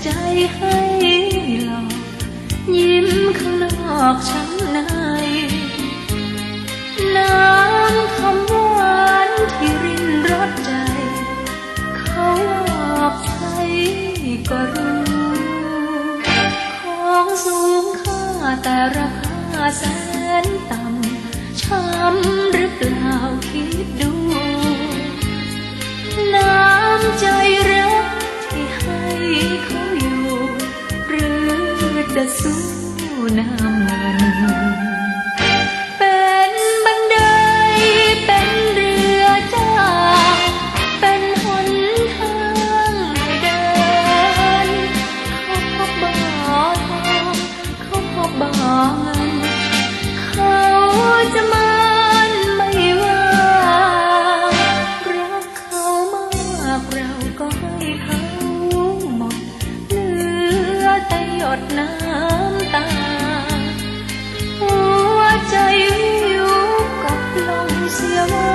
ใจให้หลอก ยิ้มข้างนอกช้ำใน น้ำคำหวานที่รินรสใจ เขาออกใช้ก็รู้ ของสูงค่าแต่ราคาแสนต่ำ จะสู้น้ำเงินเป็นบันไดเป็นเรือจ้าเป็นหนทางเดินเขาพบบ่อทองเขาพบบ่อเงินเขาจะมันไม่ว่ารักเขามากเราก็ให้เขา ยดน้ำตา หัวใจวิวกับลมเสียว่า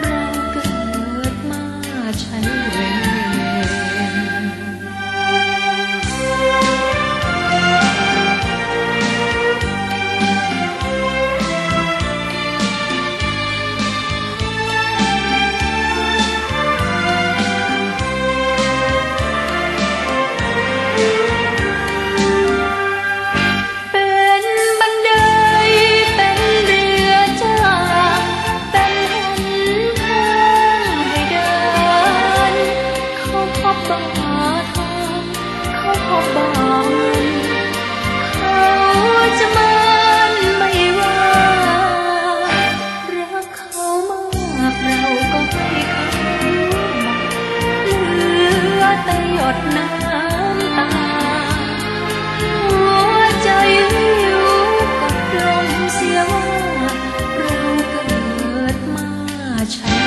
เราเกิดมาใช้เวร บต้องหาทางเขาพบบางเขาจะมันไม่ว่ารักเขามากเราก็ให้เขาเหลือแต่หยดน้ำตาหัวใจวิวกับลมเสียว่าเราเกิดมาใช้